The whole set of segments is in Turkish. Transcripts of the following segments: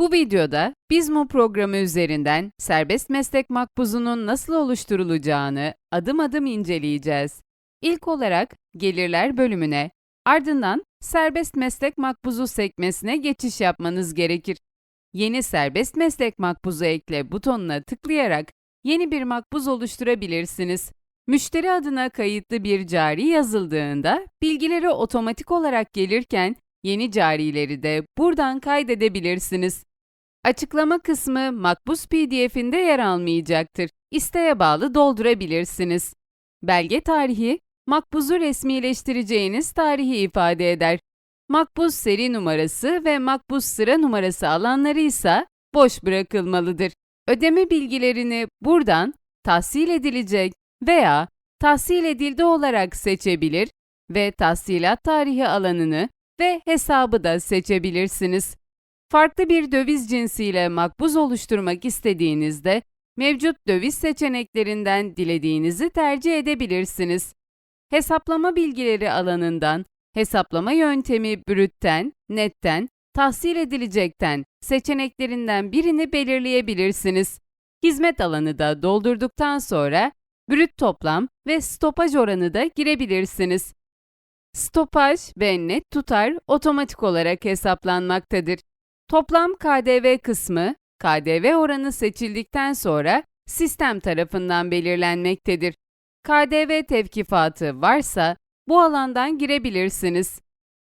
Bu videoda Bizmo programı üzerinden serbest meslek makbuzunun nasıl oluşturulacağını adım adım inceleyeceğiz. İlk olarak gelirler bölümüne, ardından serbest meslek makbuzu sekmesine geçiş yapmanız gerekir. Yeni serbest meslek makbuzu ekle butonuna tıklayarak yeni bir makbuz oluşturabilirsiniz. Müşteri adına kayıtlı bir cari yazıldığında bilgileri otomatik olarak gelirken yeni carileri de buradan kaydedebilirsiniz. Açıklama kısmı makbuz PDF'inde yer almayacaktır. İsteğe bağlı doldurabilirsiniz. Belge tarihi, makbuzu resmileştireceğiniz tarihi ifade eder. Makbuz seri numarası ve makbuz sıra numarası alanları ise boş bırakılmalıdır. Ödeme bilgilerini buradan tahsil edilecek veya tahsil edildi olarak seçebilir ve tahsilat tarihi alanını ve hesabı da seçebilirsiniz. Farklı bir döviz cinsiyle makbuz oluşturmak istediğinizde mevcut döviz seçeneklerinden dilediğinizi tercih edebilirsiniz. Hesaplama bilgileri alanından hesaplama yöntemi brütten, netten, tahsil edilecekten seçeneklerinden birini belirleyebilirsiniz. Hizmet alanı da doldurduktan sonra brüt toplam ve stopaj oranı da girebilirsiniz. Stopaj ve net tutar otomatik olarak hesaplanmaktadır. Toplam KDV kısmı, KDV oranı seçildikten sonra sistem tarafından belirlenmektedir. KDV tevkifatı varsa bu alandan girebilirsiniz.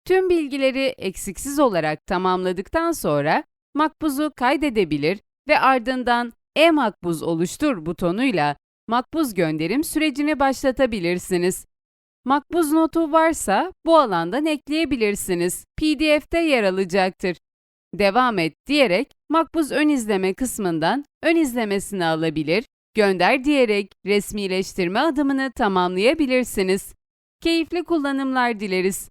Tüm bilgileri eksiksiz olarak tamamladıktan sonra makbuzu kaydedebilir ve ardından e-makbuz oluştur butonuyla makbuz gönderim sürecini başlatabilirsiniz. Makbuz notu varsa bu alandan ekleyebilirsiniz. PDF'de yer alacaktır. Devam et diyerek makbuz ön izleme kısmından ön izlemesini alabilir, gönder diyerek resmileştirme adımını tamamlayabilirsiniz. Keyifli kullanımlar dileriz.